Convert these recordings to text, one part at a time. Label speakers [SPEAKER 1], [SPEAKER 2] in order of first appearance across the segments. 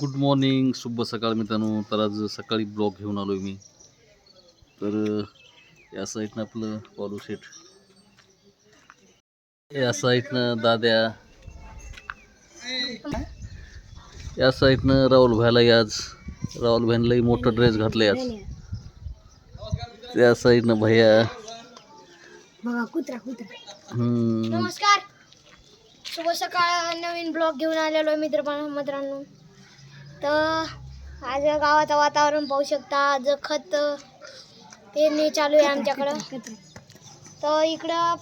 [SPEAKER 1] Good morning शुभ सकाळ मित्रांनो. तर आज सकाळी ब्लॉग घेऊन आलो मी. तर या साईडनं आपलं पॉलू शेट या साईडनं दाद्या. या साईडनं राहुल भाईला आज राहुल भाईला मोठं ड्रेस घातले आज. त्या साईडनं भैया.
[SPEAKER 2] बघा कुत्रा कुत्रा.
[SPEAKER 1] हम्म,
[SPEAKER 2] नमस्कार. शुभ सकाळ नवीन ब्लॉग घेऊन आलेलो आहे मित्र मित्रांनो. तर आज गावाचं वातावरण पाहू शकता. आज खत पेरणी चालू आहे आमच्याकडं. तर इकडं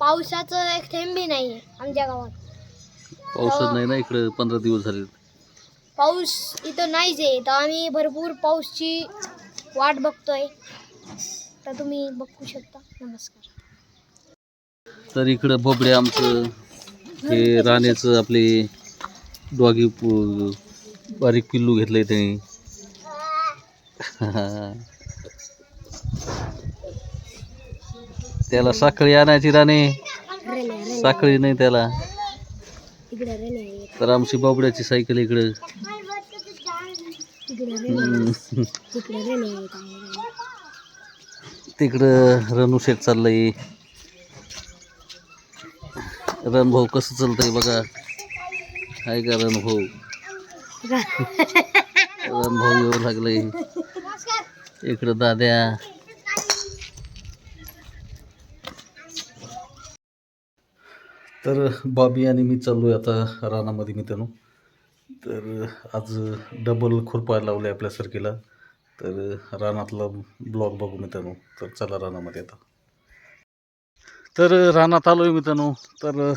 [SPEAKER 2] पावसाचं एक थेंब बी नाही आहे आमच्या गावात.
[SPEAKER 1] पावसच नाही ना इकडं पंधरा दिवस झाले.
[SPEAKER 2] पाऊस इथं नाहीच आहे. तर आम्ही भरपूर पाऊसची वाट बघतोय. तर तुम्ही बघू शकता. नमस्कार.
[SPEAKER 1] तर इकडं बोबडे आमचं हे राण्याचं आपले डॉगी बारीक पिल्लू घेतलंय त्यांनी. त्याला साखळी आणायची राणे. साखळी नाही त्याला. तर आमची बाबड्याची सायकल इकडं.
[SPEAKER 2] तिकडं
[SPEAKER 1] रणू शेट चाललंय. रणभाऊ कसं चालतंय बघा. आहे का रणभाऊ रणभाऊ येऊ लागलंय. इकडं दाद्या. तर बॉबी आणि मी चाललो आहे आता रानामध्ये मित्रांनो. तर आज डबल खुरपाय लावले आपल्या सरकीला. तर रानातला ब्लॉग बघू मित्रांनो. तर चला रानामध्ये आता. तर रानात आलो आहे मित्रांनो. तर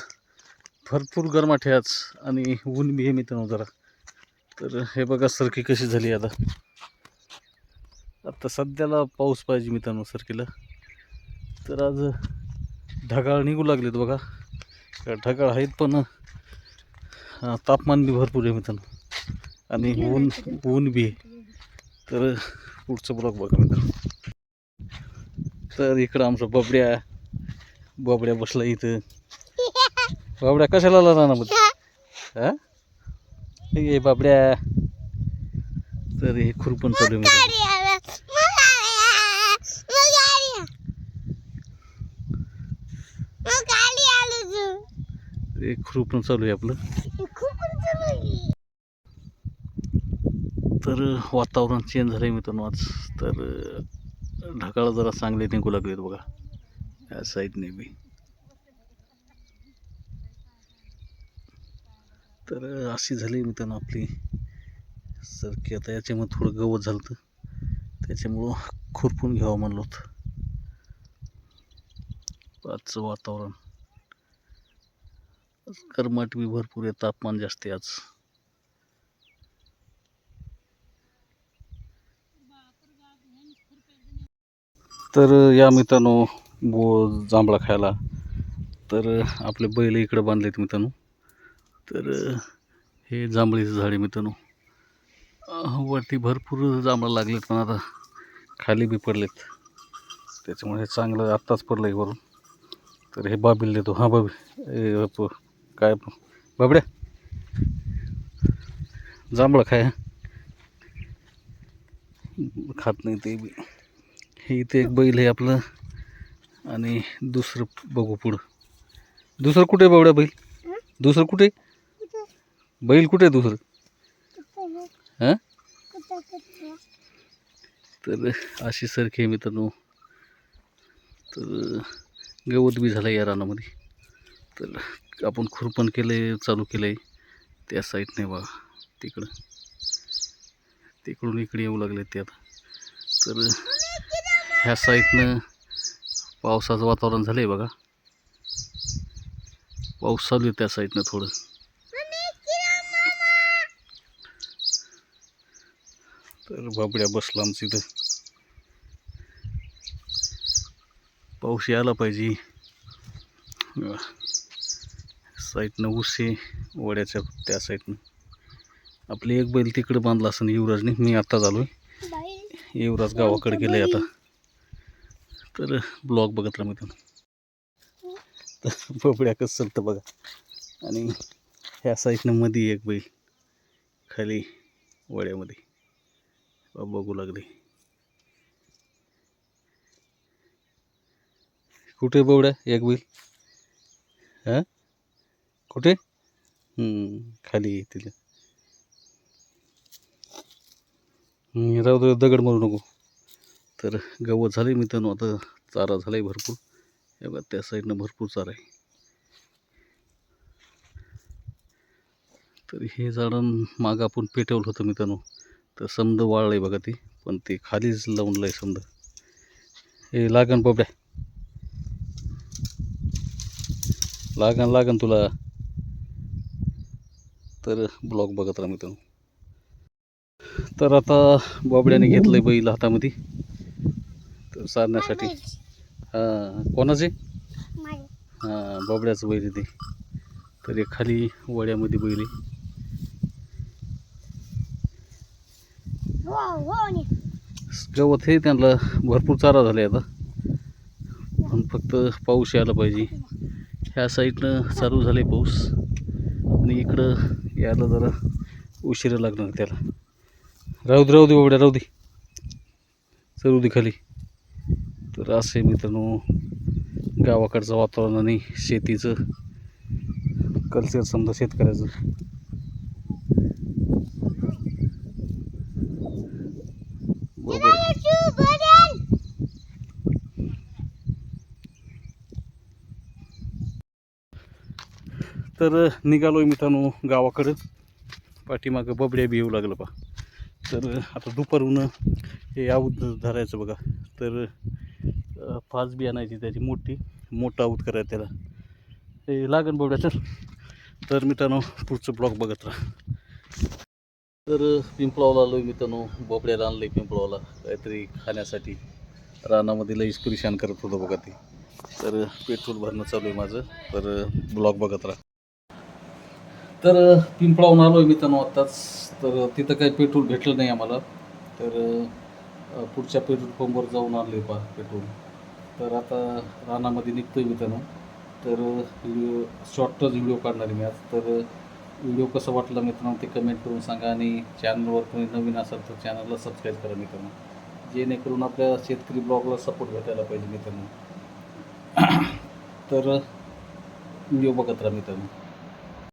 [SPEAKER 1] भरपूर गरमाटे आज आणि ऊन बी आहे मित्रांनो जरा. तर हे बघा सरकी कशी झाली आता. आता सध्याला पाऊस पाहिजे मित्रांनो सरकीला. तर आज ढगाळ निघू लागलेत बघा. ढगाळ आहेत पण तापमान बी भरपूर आहे मित्रांनो. आणि ऊन ऊन बी आहे. तर पुढचं ब्लॉग बघा मित्रांनो. तर इकडं आमचा बबड्या बबड्या बसला इथं. बाबड्या कशाला आला रानामध्ये हा? हे बाबड्या. तर हे खुरपण चालू आहे हे खुरपण चालू आहे आपलं. तर वातावरण चेंज झालं आहे मित्रांनो आज. तर ढगाळ जरा चांगले निघू लागलेत बघा. या साईडने बी. तर अशी झाली मित्रांनो आपली. सरकी आता याच्यामध्ये थोडं गवत झालं होतं त्याच्यामुळं खुरपून घ्यावं म्हणलं होतं. आजचं वातावरण. आज बी भरपूर आहे तापमान जास्त आहे आज. तर या मित्रांनो बो जांभळा खायला. तर आपले बैल इकडे बांधलेत मित्रांनो. तर हे जांभळीचं झाड आहे मित्रांनो. वरती भरपूर जांभळं लागलेत पण आता खाली बी पडलेत. त्याच्यामुळे हे चांगलं आत्ताच पडलं आहे वरून. तर हे बाबील देतो. हां बाबी काय बाबड्या जांभळं खाय खात नाही ते बी. हे इथे एक बैल आहे आपलं आणि दुसरं बघू पुढं. दुसरं कुठे बाबड्या बैल? दुसरं कुठे? बैल कुठे आहे दुसरं? हां? तर अशी सारखी आहे मित्रांनो. तर गवत बी झालं या रानामध्ये. तर आपण खुरपण केलं आहे चालू केलं आहे त्या साईडने बा तिकडं. तिकडून इकडे येऊ लागले ते आता. तर ह्या साईडनं पावसाचं वातावरण झालं आहे बघा. पाऊस चालू आहे त्या साईडनं थोडं. तर बाबड्या बसला आमचं इथं. पाऊस यायला पाहिजे. साईडनं उसे वड्याच्या त्या साईडनं आपली एक बैल तिकडं बांधला असं युवराजने मी आत्ता झालो आहे युवराज गावाकडे गेलं आहे आता. तर ब्लॉग बघत राहा मी तर बबड्या कसं चालतं बघा. आणि ह्या साईडनं मध्ये एक बैल खाली वड्यामध्ये. बघू लागले. कुठे बवड्या एक बैल. हां? कुठे? खाली आहे तिला. राहू दे दगड मारू नको. तर गवत झाले मित्रांनो आता चारा झाला आहे भरपूर. हे बघा त्या साईडनं भरपूर चारा आहे. तर हे झाडं मागं आपण पेटवलं होतं मित्रांनो. तर समद वाळलं आहे बघा ते पण ते खालीच लावून आहे समद. हे लागन बबड्या लागन लागन तुला. तर ब्लॉग बघत राहा मित्रांनो. तर आता बबड्याने घेतलंय बैल हातामध्ये. तर साधण्यासाठी हां कोणाचे? हां बबड्याचं बैल आहे ते. तर एक खाली वड्यामध्ये बैल आहे. गवत हे त्यांना भरपूर चारा झाले आता. पण फक्त पाऊस यायला पाहिजे. ह्या साईडनं चालू झाले पाऊस. आणि इकडं यायला जरा उशिरा लागणार त्याला. राहू दे राहू दे बाबड्या राहू दे. चलू दे खाली. तर असे मित्रांनो गावाकडचं वातावरण आणि शेतीचं. कल्चर समजा शेतकऱ्याचं. तर निघालो आहे मित्रांनो गावाकडं. पाठीमागं बबड्या बी येऊ लागलं पा तर आता दुपारून हे आऊत धरायचं बघा. तर पाच बी आणायची त्याची मोठी. मोठं आऊत करायचं त्याला. हे लागन बबड्या तर तर मित्रांनो पुढचं ब्लॉग बघत राहा. तर पिंपळावला आलो आहे मित्रांनो. बोबड्याला आणलं आहे पिंपळावला. काहीतरी खाण्यासाठी. रानामध्ये लईच परेशान करत होतं बघा ते. तर पेट्रोल भरणं चालू आहे माझं. तर ब्लॉग बघत राहा. तर पिंपळावून आलो आहे मित्रांनो आत्ताच. तर तिथं काही पेट्रोल भेटलं नाही आम्हाला. तर पुढच्या पेट्रोल पंपवर जाऊन आणलं आहे पा पेट्रोल. तर आता रानामध्ये निघतो आहे मित्रांनो तर व्हिडिओ शॉर्टच व्हिडिओ काढणार आहे मी आज. तर व्हिडिओ कसा वाटला मित्रांनो ते कमेंट करून सांगा आणि चॅनलवर कोणी नवीन असाल तर चॅनलला सबस्क्राईब करा मित्रांनो. जेणेकरून आपल्या शेतकरी ब्लॉगला सपोर्ट भेटायला पाहिजे मित्रांनो. तर व्हिडिओ बघत राहा मित्रांनो.